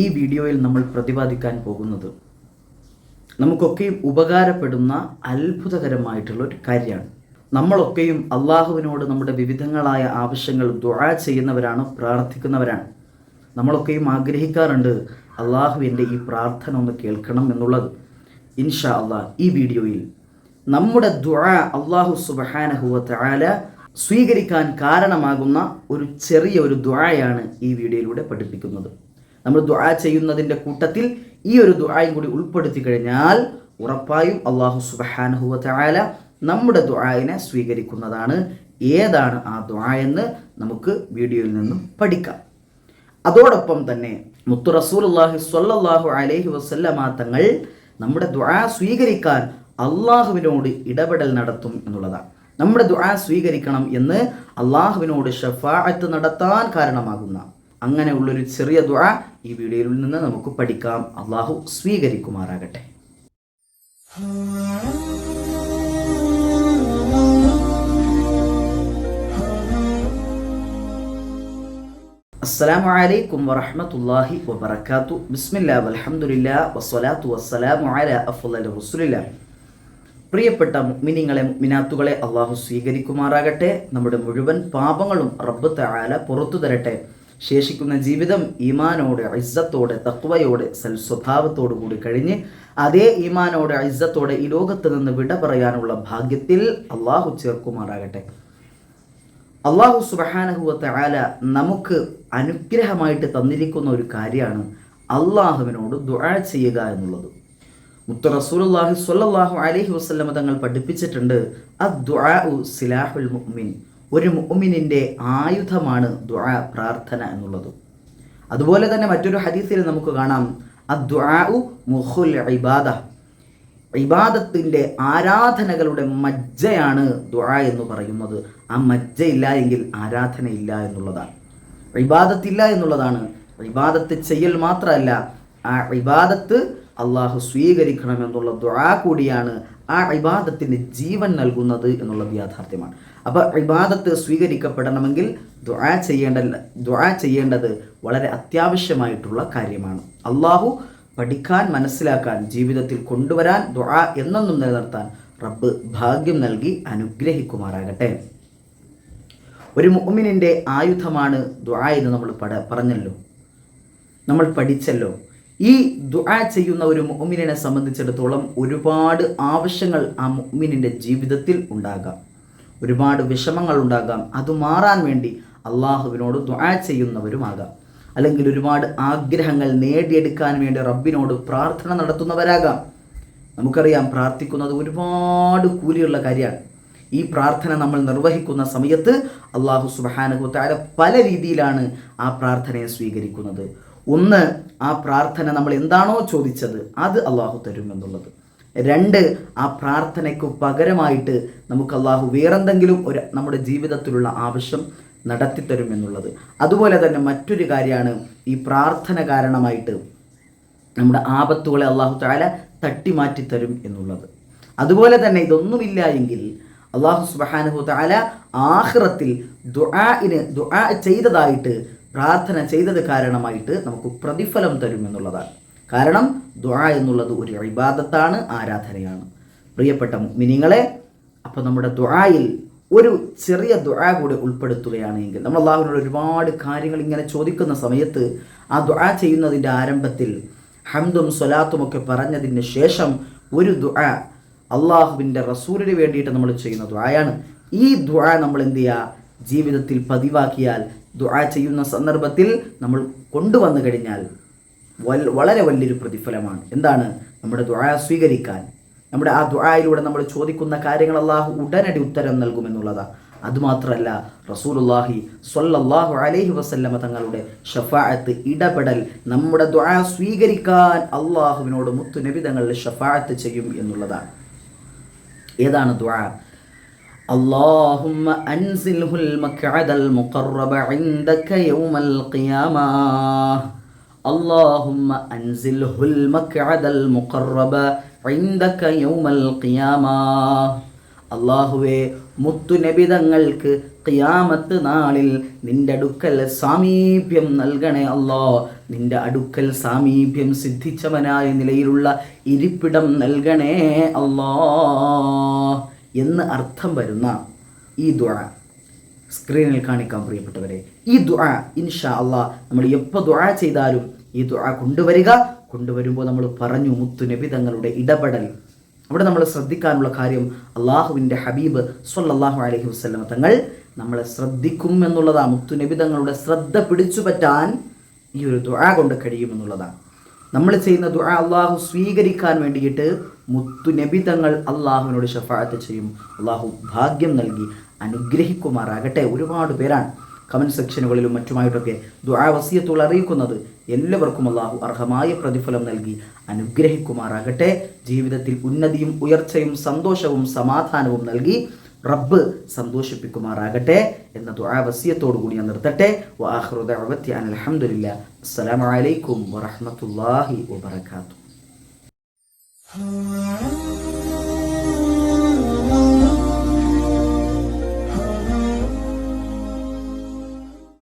ഈ വീഡിയോയിൽ നമ്മൾ പ്രതിപാദിക്കാൻ പോകുന്നത് നമുക്കൊക്കെയും ഉപകാരപ്പെടുന്ന അത്ഭുതകരമായിട്ടുള്ള ഒരു കാര്യമാണ്. നമ്മളൊക്കെയും അള്ളാഹുവിനോട് നമ്മുടെ വിവിധങ്ങളായ ആവശ്യങ്ങൾ ദുഴ ചെയ്യുന്നവരാണ് പ്രാർത്ഥിക്കുന്നവരാണ്. നമ്മളൊക്കെയും ആഗ്രഹിക്കാറുണ്ട് അള്ളാഹു എന്റെ ഈ പ്രാർത്ഥന ഒന്ന് കേൾക്കണം എന്നുള്ളത്. ഇൻഷാ അള്ളാഹ് ഈ വീഡിയോയിൽ നമ്മുടെ ദുഴ അള്ളാഹു സുബഹാനഹുവ തആല സ്വീകരിക്കാൻ കാരണമാകുന്ന ഒരു ചെറിയ ഒരു ദുഴയാണ് ഈ വീഡിയോയിലൂടെ പഠിപ്പിക്കുന്നത്. നമ്മൾ ദുആ ചെയ്യുന്നതിന്റെ കൂട്ടത്തിൽ ഈ ഒരു ദുആയും കൂടി ഉൾപ്പെടുത്തി കഴിഞ്ഞാൽ ഉറപ്പായും അള്ളാഹു സുബഹാനഹുവ തആല നമ്മുടെ ദുആയിനെ സ്വീകരിക്കുന്നതാണ്. ഏതാണ് ആ ദുആ എന്ന് നമുക്ക് വീഡിയോയിൽ നിന്നും പഠിക്കാം. അതോടൊപ്പം തന്നെ മുത്തു റസൂലുള്ളാഹി സ്വല്ലല്ലാഹു അലൈഹി വസല്ലമ തങ്ങൾ നമ്മുടെ ദുആ സ്വീകരിക്കാൻ അള്ളാഹുവിനോട് ഇടപെടൽ നടത്തും എന്നുള്ളതാണ്. നമ്മുടെ ദുആ സ്വീകരിക്കണം എന്ന് അള്ളാഹുവിനോട് ഷഫാഅത്ത് നടത്താൻ കാരണമാകുന്ന അങ്ങനെയുള്ളൊരു ചെറിയ ദുഴ ഈ വീഡിയോയിൽ നിന്ന് നമുക്ക് പഠിക്കാം. അള്ളാഹു സ്വീകരിക്കുമാറാകട്ടെ. അസ്സലാമു അലൈക്കും വറഹ്മത്തുള്ളാഹി വബറകാതു ബിസ്മില്ലാ വൽഹംദുലില്ലാ വസ്സലാത്തു വസ്സലാമു അലാ അഫ്ളൽ റസൂലില്ലാ. പ്രിയപ്പെട്ട മുഅ്മിനീങ്ങളെ മിനാത്തുകളെ അള്ളാഹു സ്വീകരിക്കുമാറാകട്ടെ. നമ്മുടെ മുഴുവൻ പാപങ്ങളും റബ്ബ് തആല പുറത്തു തരട്ടെ. ശേഷിക്കുന്ന ജീവിതം ഈമാനോടെ ഇസ്സത്തോടെ തക്വയോടെ സൽസ്വഭാവത്തോടു കൂടി കഴിഞ്ഞ് അതേ ഈമാനോട് ഇസ്സത്തോടെ ഈ ലോകത്ത് നിന്ന് വിട പറയാനുള്ള ഭാഗ്യത്തിൽ അള്ളാഹു ചേർക്കുമാറാകട്ടെ. അള്ളാഹു സുബഹാനഹുവത്തെ ആല നമുക്ക് അനുഗ്രഹമായിട്ട് തന്നിരിക്കുന്ന ഒരു കാര്യമാണ് അള്ളാഹുവിനോട് ദുആ ചെയ്യുക എന്നുള്ളത്. മുത്ത റസൂലുള്ളാഹി സ്വല്ലല്ലാഹു അലൈഹി വസല്ലമ തങ്ങൾ പഠിപ്പിച്ചിട്ടുണ്ട് അദ്ദുആഉ സിലാഹുൽ മുഅ്മിൻ. ഒരു മുഅ്മിനിന്റെ ആയുധമാണ് ദുആ പ്രാർത്ഥന എന്നുള്ളത്. അതുപോലെ തന്നെ മറ്റൊരു ഹദീസിൽ നമുക്ക് കാണാം അദ്വാഉ മുഖുൽ ഇബാദ. ഇബാദത്തിന്റെ ആരാധനകളുടെ മജ്ജയാണ് ദുആ എന്ന് പറയുന്നത്. ആ മജ്ജ ഇല്ല എങ്കിൽ ആരാധന ഇല്ല എന്നുള്ളതാണ്. ഇബാദത്തില്ല എന്നുള്ളതാണ്. ഇബാദത്ത് ചെയ്യൽ മാത്രമല്ല ആ ഇബാദത്ത് അള്ളാഹു സ്വീകരിക്കണമെന്നുള്ള ദുആ കൂടിയാണ് ആ ഇബാദത്തിന് ജീവൻ നൽകുന്നത് എന്നുള്ളത് യാഥാർത്ഥ്യമാണ്. അപ്പോൾ ഇബാദത്ത് സ്വീകരിക്കപ്പെടണമെങ്കിൽ ദുആ ചെയ്യേണ്ട ദുആ ചെയ്യേണ്ടത് വളരെ അത്യാവശ്യമായിട്ടുള്ള കാര്യമാണ്. അള്ളാഹു പഠിക്കാൻ മനസ്സിലാക്കാൻ ജീവിതത്തിൽ കൊണ്ടുവരാൻ ദുആ എന്നൊന്നും നിലനിർത്താൻ റബ്ബ് ഭാഗ്യം നൽകി അനുഗ്രഹിക്കുമാറാകട്ടെ. ഒരു മുഅ്മിനിന്റെ ആയുധമാണ് ദുആ എന്ന് നമ്മൾ പട പറഞ്ഞല്ലോ. നമ്മൾ പഠിച്ചല്ലോ. ഈ ദുആ ചെയ്യുന്ന ഒരു മുഅ്മിനെ സംബന്ധിച്ചിടത്തോളം ഒരുപാട് ആവശ്യങ്ങൾ ആ മുഅ്മിനിന്റെ ജീവിതത്തിൽ ഉണ്ടാകാം. ഒരുപാട് വിഷമങ്ങൾ ഉണ്ടാകാം. അത് മാറാൻ വേണ്ടി അള്ളാഹുവിനോട് ദ്വാ ചെയ്യുന്നവരുമാകാം. അല്ലെങ്കിൽ ഒരുപാട് ആഗ്രഹങ്ങൾ നേടിയെടുക്കാൻ വേണ്ടി റബ്ബിനോട് പ്രാർത്ഥന നടത്തുന്നവരാകാം. നമുക്കറിയാം പ്രാർത്ഥിക്കുന്നത് ഒരുപാട് കൂലിയുള്ള കാര്യമാണ്. ഈ പ്രാർത്ഥന നമ്മൾ നിർവഹിക്കുന്ന സമയത്ത് അള്ളാഹു സുബാനഹു താര പല രീതിയിലാണ് ആ പ്രാർത്ഥനയെ സ്വീകരിക്കുന്നത്. ഒന്ന് ആ പ്രാർത്ഥന നമ്മൾ എന്താണോ ചോദിച്ചത് അത് അള്ളാഹു തരും എന്നുള്ളത്. രണ്ട് ആ പ്രാർത്ഥനയ്ക്ക് പകരമായിട്ട് നമുക്ക് അള്ളാഹു വേറെന്തെങ്കിലും ഒരു നമ്മുടെ ജീവിതത്തിലുള്ള ആവശ്യം നടത്തിത്തരും എന്നുള്ളത്. അതുപോലെ തന്നെ മറ്റൊരു കാര്യമാണ് ഈ പ്രാർത്ഥന കാരണമായിട്ട് നമ്മുടെ ആപത്തുകളെ അള്ളാഹു താല തട്ടിമാറ്റി തരും എന്നുള്ളത്. അതുപോലെ തന്നെ ഇതൊന്നുമില്ല എങ്കിൽ അള്ളാഹു സുബാനഹു താല ആഹ്റത്തിൽ ദുആഇന് ദുആ ചെയ്തതായിട്ട് പ്രാർത്ഥന ചെയ്തത് കാരണമായിട്ട് നമുക്ക് പ്രതിഫലം തരും എന്നുള്ളതാണ്. കാരണം ദ്വാ എന്നുള്ളത് ഒരു ഇബാദത്താണ് ആരാധനയാണ്. പ്രിയപ്പെട്ട മിനിങ്ങളെ അപ്പോൾ നമ്മുടെ ദ്വായിൽ ഒരു ചെറിയ ദ്വാ കൂടെ ഉൾപ്പെടുത്തുകയാണെങ്കിൽ നമ്മൾ അള്ളാഹുവിനോട് ഒരുപാട് കാര്യങ്ങൾ ഇങ്ങനെ ചോദിക്കുന്ന സമയത്ത് ആ ദ്വാ ചെയ്യുന്നതിന്റെ ആരംഭത്തിൽ ഹംദും സ്വലാത്തും ഒക്കെ പറഞ്ഞതിന് ശേഷം ഒരു ദുആ അള്ളാഹുവിന്റെ റസൂലിന് വേണ്ടിയിട്ട് നമ്മൾ ചെയ്യുന്ന ദ്വായാണ് ഈ ദ്വാ നമ്മൾ എന്ത് ചെയ്യുക? ജീവിതത്തിൽ പതിവാക്കിയാൽ ദ്വാ ചെയ്യുന്ന സന്ദർഭത്തിൽ നമ്മൾ കൊണ്ടുവന്നു കഴിഞ്ഞാൽ വളരെ വലിയൊരു പ്രതിഫലമാണ് എന്താണ് നമ്മുടെ ദുആ സ്വീകരിക്കാൻ നമ്മുടെ ആ ദുആയിലൂടെ നമ്മൾ ചോദിക്കുന്ന കാര്യങ്ങൾ അള്ളാഹു ഉടനടി ഉത്തരം നൽകുമെന്നുള്ളതാണ് അതുമാത്രമല്ല റസൂലുള്ളാഹി സ്വല്ലല്ലാഹു അലൈഹി വസല്ലമ തങ്ങളുടെ ഷഫാഅത്ത് ഇടപെടൽ നമ്മുടെ ദുആ സ്വീകരിക്കാൻ അള്ളാഹുവിനോട് മുത്തു നബി തങ്ങളുടെ ഷഫാഅത്ത് ചെയ്യും എന്നുള്ളതാണ് ഏതാണ് ദുആ اللهم أنزله المقعد المقرب عندك يوم القيامة اللهم أنزله المقعد المقرب عندك يوم القيامة അള്ളാഹുവെ മുത്തുനബിതങ്ങൾക്ക് ഖിയാമത്ത് നാളിൽ നിന്റെ അടുക്കൽ സാമീപ്യം നൽകണേ അല്ലോ നിന്റെ അടുക്കൽ സാമീപ്യം സിദ്ധിച്ചവനായ നിലയിലുള്ള ഇരിപ്പിടം നൽകണേ അല്ലോ എന്ന് അർത്ഥം വരുന്ന ഈ ദുആ സ്ക്രീനിൽ കാണിക്കാൻ പ്രിയപ്പെട്ടവരെ. ഈ ദുആ ഇൻഷാ അള്ളാ നമ്മൾ എപ്പോൾ ദുആ ചെയ്താലും ഈ ദുആ കൊണ്ടുവരിക. കൊണ്ടുവരുമ്പോൾ നമ്മൾ പറഞ്ഞു മുത്തു നബി തങ്ങളുടെ ഇടപെടൽ. അവിടെ നമ്മൾ ശ്രദ്ധിക്കാനുള്ള കാര്യം അള്ളാഹുവിന്റെ ഹബീബ് സ്വല്ലല്ലാഹു അലഹി വസല്ലം തങ്ങൾ നമ്മളെ ശ്രദ്ധിക്കും മുത്തു നബി തങ്ങളുടെ ശ്രദ്ധ പിടിച്ചു പറ്റാൻ ഈ ഒരു ദുആ കൊണ്ട് കഴിയുമെന്നുള്ളതാണ് നമ്മൾ ചെയ്യുന്ന ദുആ അള്ളാഹു സ്വീകരിക്കാൻ വേണ്ടിയിട്ട് മുത്തു നബി തങ്ങൾ അള്ളാഹുവിനോട് ഷഫാത്ത് ചെയ്യും. അള്ളാഹു ഭാഗ്യം നൽകി അനുഗ്രഹിക്കുമാറാകട്ടെ. ഒരുപാട് പേരാണ് കമന്റ് സെക്ഷനുകളിലും മറ്റുമായിട്ടൊക്കെ ദുആ വസിയത്തുകൾ അറിയിക്കുന്നത്. എല്ലാവർക്കും അള്ളാഹു അർഹമായ പ്രതിഫലം നൽകി അനുഗ്രഹിക്കുമാറാകട്ടെ. ജീവിതത്തിൽ ഉന്നതിയും ഉയർച്ചയും സന്തോഷവും സമാധാനവും നൽകി റബ്ബ് സന്തോഷിപ്പിക്കുമാറാകട്ടെ എന്ന ദുആ വസിയത്തോടു കൂടി ഞാൻ നിർത്തട്ടെ. വാഹൃദ അലഹമുല്ല അസ്സലാമലൈക്കും വറഹമത്തല്ലാഹി വബർക്കാത്തു Oh.